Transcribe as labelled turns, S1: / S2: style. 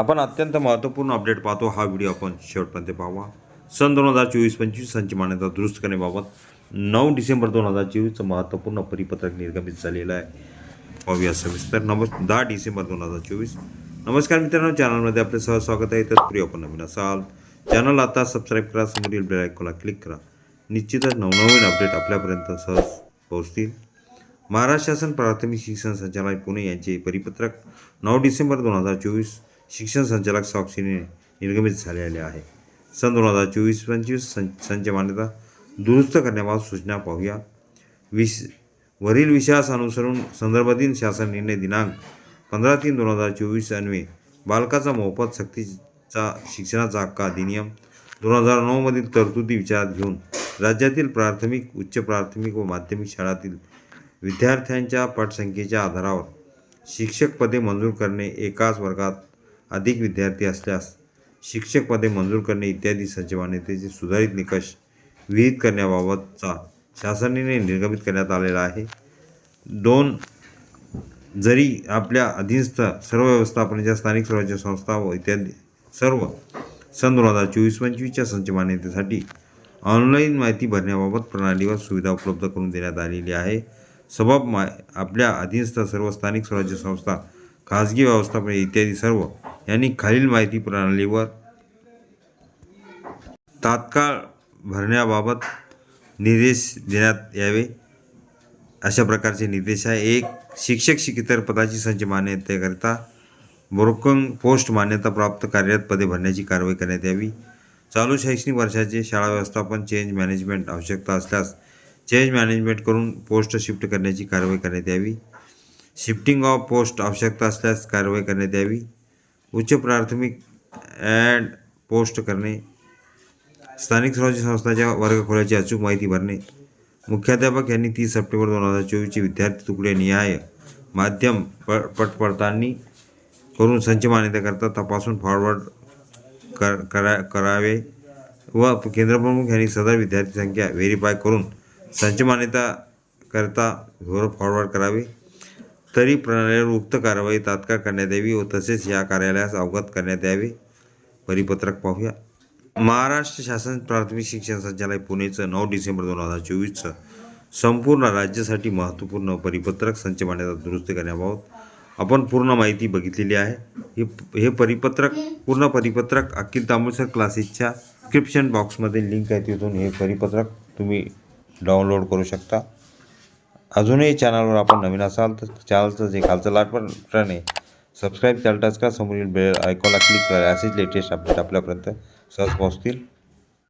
S1: आपण अत्यंत महत्त्वपूर्ण अपडेट पाहतो. हा व्हिडिओ आपण शेवटपर्यंत पाहावा सन दोन हजार चोवीस पंचवीस संच मान्यता दुरुस्त करण्याबाबत नऊ डिसेंबर दोन हजार चोवीसचं महत्त्वपूर्ण परिपत्रक निर्गमित झालेलं आहे. पाहूया सविस्तर. नमस् दहा डिसेंबर दोन हजार चोवीस. नमस्कार मित्रांनो चॅनलमध्ये आपले सहज स्वागत आहे. तर प्रिय आपण नवीन असाल चॅनल आता सबस्क्राईब करा समोरील बेल आयकॉनला क्लिक करा. निश्चितच नवनवीन अपडेट आपल्यापर्यंत सहज पोहोचतील. महाराष्ट्र शासन प्राथमिक शिक्षण संचालक पुणे यांचे परिपत्रक नऊ डिसेंबर दोन हजार चोवीस शिक्षण संचालक साक्षीने निर्गमित झालेले आहे. सन दोन हजार चोवीस पंचवीस सं संच मान्यता दुरुस्त करण्याबाबत सूचना पाहूया. विश वरील विषयास अनुसरून संदर्भातील शासन निर्णय दिनांक पंधरा तीन दोन हजार चोवीस अन्वे बालकाचा मोफत सक्तीचा शिक्षणाचा हक्क अधिनियम दोन हजार नऊमधील तरतुदी विचारात घेऊन राज्यातील प्राथमिक उच्च प्राथमिक व माध्यमिक शाळातील विद्यार्थ्यांच्या पटसंख्येच्या आधारावर शिक्षक पदे मंजूर करणे एकाच वर्गात अधिक विद्यार्थी असल्यास शिक्षक पदे मंजूर करणे इत्यादी सचिवानेतेचे सुधारित निकष विहित करण्याबाबतचा शासनाने निर्गमित करण्यात आलेला आहे. दोन जरी आपल्या अधीनस्थ सर्व व्यवस्थापनाच्या स्थानिक स्वराज्य संस्था व इत्यादी सर्व सन दोन हजार चोवीस पंचवीसच्या संचमान्यतेसाठी ऑनलाईन माहिती भरण्याबाबत प्रणालीवर सुविधा उपलब्ध करून देण्यात आलेली आहे. सबब मा आपल्या अधीनस्थ सर्व स्थानिक स्वराज्य संस्था खाजगी व्यवस्थापन इत्यादी सर्व यांनी खालील माहिती प्रणालीवर तात्काळ भरण्याबाबत निर्देश देण्यात यावे अशा प्रकारचे निर्देश आहे. एक शिक्षक शिकितर पदाची संच मान्यतेकरिता ब्रोकन पोस्ट मान्यता प्राप्त कार्यरत पदे भरण्याची कारवाई करण्यात यावी. चालू शैक्षणिक वर्षाचे शाळा व्यवस्थापन चेंज मॅनेजमेंट आवश्यकता असल्यास चेंज मॅनेजमेंट करून पोस्ट शिफ्ट करण्याची कारवाई करण्यात यावी. शिफ्टिंग ऑफ पोस्ट आवश्यकता असल्यास कारवाई करण्यात यावी. उच्च प्राथमिक ॲड पोस्ट करणे. स्थानिक स्वराज्य संस्थांच्या वर्गखोल्याची अचूक माहिती भरणे. मुख्याध्यापक यांनी तीस सप्टेंबर दोन हजार चोवीसचे विद्यार्थी तुकडे न्याय माध्यम प पटपडताळणी करून संच मान्यतेकरता तपासून फॉरवर्ड कर करा करावे व केंद्रप्रमुख यांनी सदर विद्यार्थी संख्या व्हेरीफाय करून संच मान्यता करता फॉरवर्ड करावे. तरी प्रणालीवर उक्त कारवाई तात्काळ करण्यात यावी व तसेच या कार्यालयास अवगत करण्यात यावे. परिपत्रक पाहूया. महाराष्ट्र शासन प्राथमिक शिक्षण संचालय पुणेचं नऊ डिसेंबर दोन हजार चोवीसचं संपूर्ण राज्यासाठी महत्त्वपूर्ण परिपत्रक संच मांडण्याचा दुरुस्त करण्याबाबत आपण पूर्ण माहिती बघितलेली आहे. हे हे परिपत्रक पूर्ण परिपत्रक अखिल तांबुसर क्लासेसच्या डिस्क्रिप्शन बॉक्समध्ये लिंक आहे. तिथून हे परिपत्रक तुम्ही डाउनलोड करू शकता. अजूनही चॅनलवर आपण नवीन असाल तर चॅनलचं जे खालचं लाट बटन आहे सबस्क्राईब केलं का समोरील बेल आयकॉनला क्लिक करा. असेच लेटेस्ट अपडेट आपल्यापर्यंत सहज पोहोचतील.